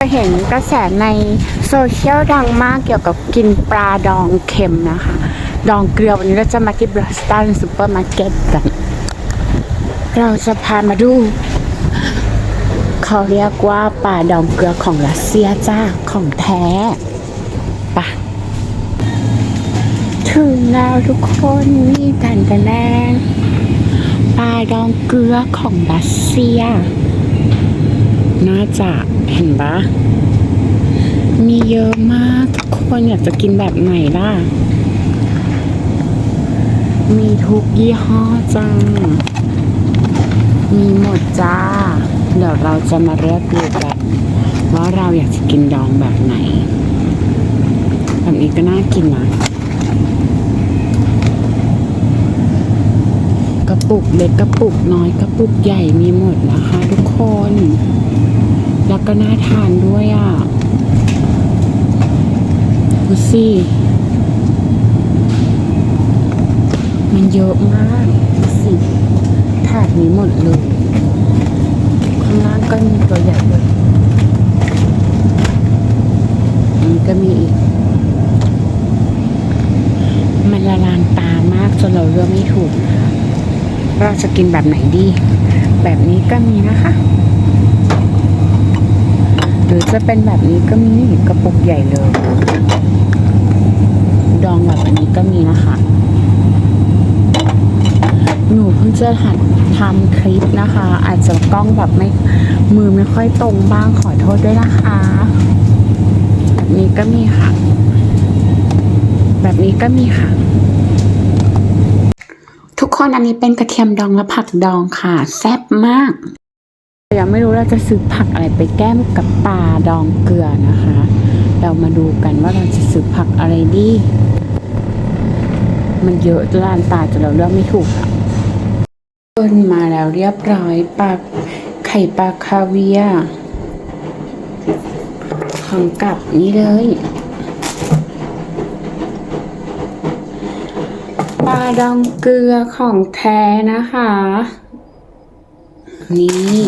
เห็นกระแสในโซเชียลดังมากเกี่ยวกับกินปลาดองเค็มนะคะ ดองเกลือวันนี้เราจะมาที่บรัสตันซูเปอร์มาร์เก็ตกัน เราจะพามาดู เขาเรียกว่าปลาดองเกลือของรัสเซียจ้าของแท้ปะถึงแล้วทุกคนนี่กันกันแน่ปลาดองเกลือของรัสเซีย น่าจะเห็นปะมีเยอะมากทุกคนอยากจะกินแบบไหนล่ะ มีทุกยี่ห้อจ้ามีหมดจ้า เดี๋ยวเราจะมาเลือกดูกันว่าเราอยากจะกินดองแบบไหน แบบนี้ก็น่ากินนะกระปุกเล็กกระปุกน้อยกระปุกใหญ่มีหมดนะคะทุกคน ก็น่าทานด้วยอะดูสิมันเยอะมากดูสิถาดนี้หมดเลยข้างล่างก็มีตัวใหญ่เลยอันก็มีอีก มันละลานตามากจนเราเลือกไม่ถูกเราจะกินแบบไหนดี แบบนี้ก็มีนะคะ จะเป็นแบบนี้ก็มีกระปุกใหญ่เลย ดองแบบอันนี้ก็มีนะคะ หนูเพิ่งจะหัดทำคลิปนะคะ อาจจะกล้องแบบไม่มือไม่ค่อยตรงบ้างขอโทษด้วยนะคะ แบบนี้ก็มีค่ะ แบบนี้ก็มีค่ะทุกคนอันนี้เป็นกระเทียมดองและผักดองค่ะ แซ่บมาก ยังไม่รู้เราจะซื้อผักอะไรไปแก้มกับปลาดองเกลือนะคะ เรามาดูกันว่าเราจะซื้อผักอะไรดี มันเยอะจนลานตาจนเราเลือกไม่ถูกค่ะเปิ้ลมาแล้วเรียบร้อยปลาไข่ปลาคาเวียของกลับนี่เลยปลาดองเกลือของแท้นะคะ นี่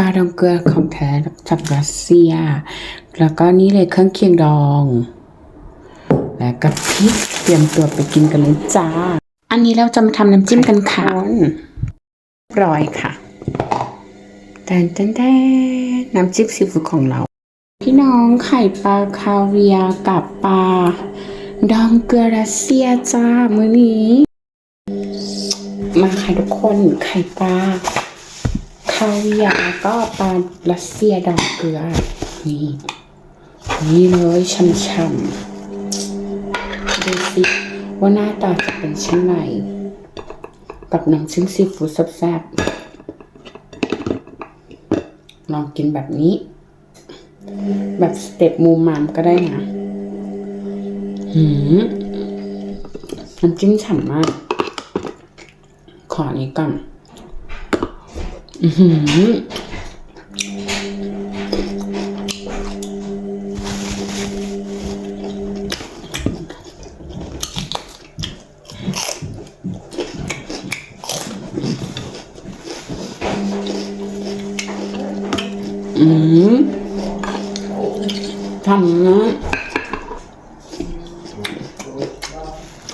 ปลาดองเกลือของแท้จากรัสเซีย แล้วก็นี่เลยเครื่องเคียงดอง และกับพริกเตรียมตัวไปกินกันเลยจ้า อันนี้เราจะมาทำน้ำจิ้มกันค่ะเรียบร้อยค่ะแตนแตนแตนน้ำจิ้มซีฟู้ดของเรา พี่น้องไข่ปลาคาเวียร์กับปลาดองเกลือรัสเซียจ้ามื้อนี้ มาค่ะทุกคนไข่ปลา คาเวียแล้วก็ปลารัสเซียดองเกลือ นี่ นี่เลยช่ำๆดูสิว่าหน้าตาจะเป็นเช่นไรกับน้ำจิ้มซีฟู้ดแซ่บๆลองกินแบบนี้ แบบสเต็ปมูมามก็ได้นะหืมน้ำจิ้มฉ่ำมาก ขออันนี้ก่อน 음, 음. 당면.